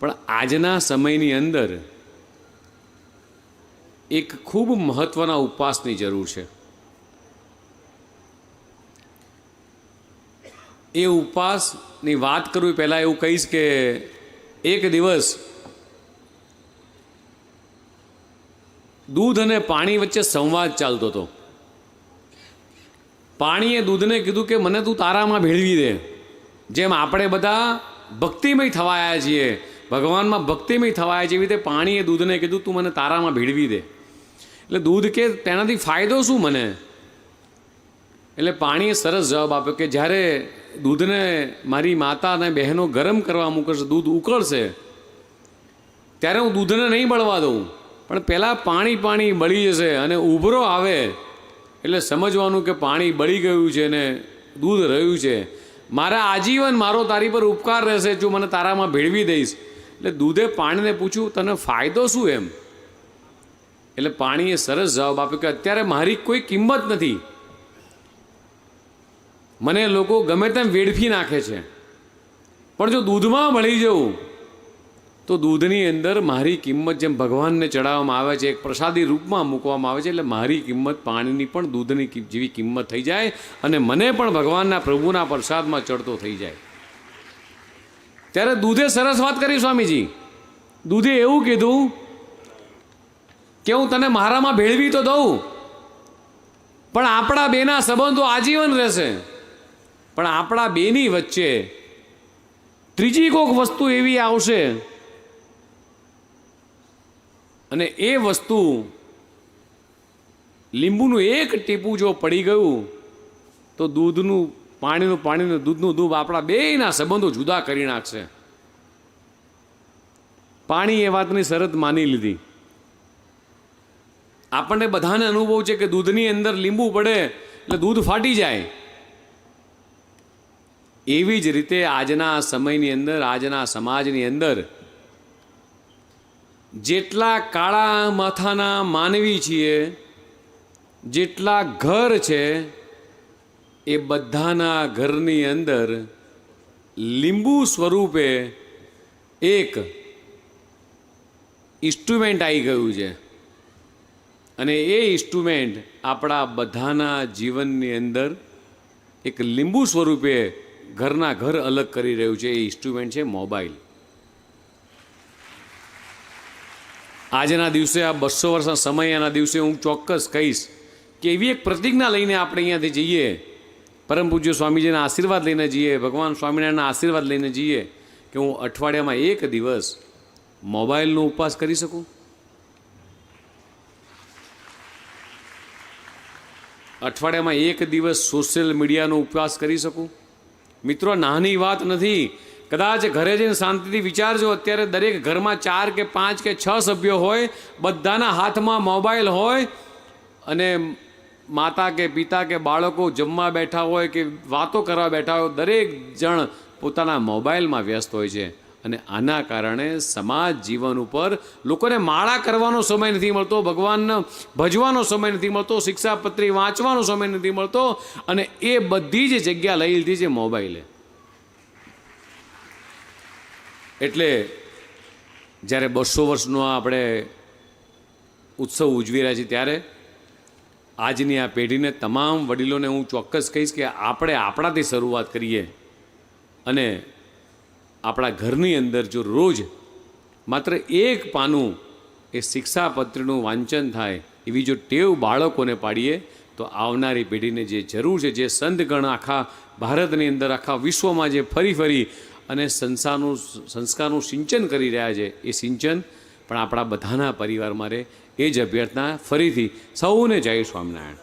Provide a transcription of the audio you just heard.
પણ આજના સમયની અંદર એક ખૂબ મહત્વના ઉપવાસની જરૂર છે. એ ઉપવાસની વાત કરું એ પહેલાં એવું કહીશ કે એક દિવસ દૂધ અને પાણી વચ્ચે સંવાદ ચાલતો હતો. પાણીએ દૂધને કીધું કે મને તું તારામાં ભેળવી દે. જેમ આપણે બધા ભક્તિમય થવાયા છીએ ભગવાનમાં ભક્તિમય થવાય જેવી રીતે પાણીએ દૂધને કીધું, તું મને તારામાં ભેળવી દે. એટલે દૂધ કે તેનાથી ફાયદો શું મને? એટલે પાણીએ સરસ જવાબ આપ્યો કે જ્યારે દૂધને મારી માતા અને બહેનો ગરમ કરવા મૂકશે, દૂધ ઉકળશે, ત્યારે હું દૂધને નહીં બળવા દઉં. પણ પહેલાં પાણી પાણી બળી જશે અને ઉભરો આવે. એટલે સમજવાનું કે પાણી બળી ગયું છે ને દૂધ રહ્યું છે. મારા આજીવન મારો તારી પર ઉપકાર રહેશે જો મને તારામાં ભેળવી દઈશ. એટલે દૂધે પાણીને પૂછ્યું, તને ફાયદો શું એમ? એટલે પાણીએ સરસ જવાબ આપ્યો કે, અત્યારે મારી કોઈ કિંમત નથી. મને લોકો ગમે તેમ વેડફી નાખે છે. પણ જો દૂધમાં મળી જવું, તો દૂધની અંદર મારી કિંમત જેમ ભગવાનને ચડાવવામાં આવે છે, એક પ્રસાદી રૂપમાં મૂકવામાં આવે છે, એટલે મારી કિંમત પાણીની પણ દૂધની જેવી કિંમત થઈ જાય અને મને પણ ભગવાનના પ્રભુના પ્રસાદમાં ચડતો થઈ જાય. ત્યારે દૂધે સરસ વાત કરી સ્વામીજી. દૂધે એવું કીધું કે હું તને મારામાં ભેળવી તો દઉં, પણ આપણા બેના સંબંધો આજીવન રહેશે. પણ આપણા બેની વચ્ચે ત્રીજી કોઈક વસ્તુ એવી આવશે. અને એ વસ્તુ લીંબુનું એક ટીપું જો પડી ગયું, તો દૂધનું પાણીનું પાણીનું દૂધનું દૂધ આપણા બેયના સંબંધો જુદા કરી નાખશે. પાણી એ વાતની શરત માની લીધી. આપણને બધાને અનુભવ છે કે દૂધની અંદર લીંબુ પડે એટલે દૂધ ફાટી જાય. એવી જ રીતે આજના સમયની અંદર, આજના સમાજની અંદર જેટલા કાળા માથાના માનવી છીએ, જેટલા ઘર છે એ બધાના ઘરની અંદર લીંબુ સ્વરૂપે એક ઇન્સ્ટ્રુમેન્ટ આવી ગયું છે. અને એ ઇન્સ્ટ્રુમેન્ટ આપણા બધાના જીવનની અંદર એક લીંબુ સ્વરૂપે ઘરના ઘર અલગ કરી રહ્યું છે. એ ઇન્સ્ટ્રુમેન્ટ છે મોબાઈલ. આજના દિવસે આ બસો વર્ષના સમયના દિવસે હું ચોક્કસ કહીશ કે એવી એક પ્રતિજ્ઞા લઈને આપણે અહીંયાથી જઈએ પરમ પૂજ્ય સ્વામીજીના આશીર્વાદ લઈને જઈએ, ભગવાન સ્વામિનારાયણના આશીર્વાદ લઈને જઈએ કે હું અઠવાડિયામાં એક દિવસ મોબાઈલનો ઉપવાસ કરી શકું? અઠવાડિયામાં એક દિવસ સોશિયલ મીડિયાનો ઉપવાસ કરી શકું? મિત્રો, નાની વાત નથી. કદાચ ઘરે જઈને શાંતિથી વિચારજો, અત્યારે દરેક ઘરમાં ચાર કે પાંચ કે છ સભ્યો હોય, બધાના હાથમાં મોબાઈલ હોય અને માતા કે પિતા કે બાળકો જમવા બેઠા હોય કે વાતો કરવા બેઠા હોય, દરેક જણ પોતાના મોબાઈલમાં વ્યસ્ત હોય છે. અને આના કારણે સમાજ જીવન ઉપર લોકોને માળા કરવાનો સમય નથી મળતો ભગવાનને ભજવાનો સમય નથી મળતો, શિક્ષાપત્રી વાંચવાનો સમય નથી મળતો અને એ બધી જ જગ્યા લઈ લીધી છે મોબાઈલે. એટલે જ્યારે બસો વર્ષનો આપણે ઉત્સવ ઉજવી રહ્યા છીએ ત્યારે આજની આ પેઢીને તમામ વડીલોને હું ચોક્કસ કહીશ કે આપણે આપણાથી શરૂઆત કરીએ અને આપણા ઘરની અંદર જો રોજ માત્ર એક પાનું એ શિક્ષાપત્રનું વાંચન થાય, એવી જો ટેવ બાળકોને પાડીએ, તો આવનારી પેઢીને જે જરૂર છે, જે સંતગણ આખા ભારતની અંદર, આખા વિશ્વમાં જે ફરી ફરી અને સંસારનું, સંસ્કારનું સિંચન કરી રહ્યા છે, એ સિંચન પણ આપણા બધાના પરિવારમાં રહે એ જ અભ્યર્થના ફરીથી સૌને જય સ્વામિનારાયણ.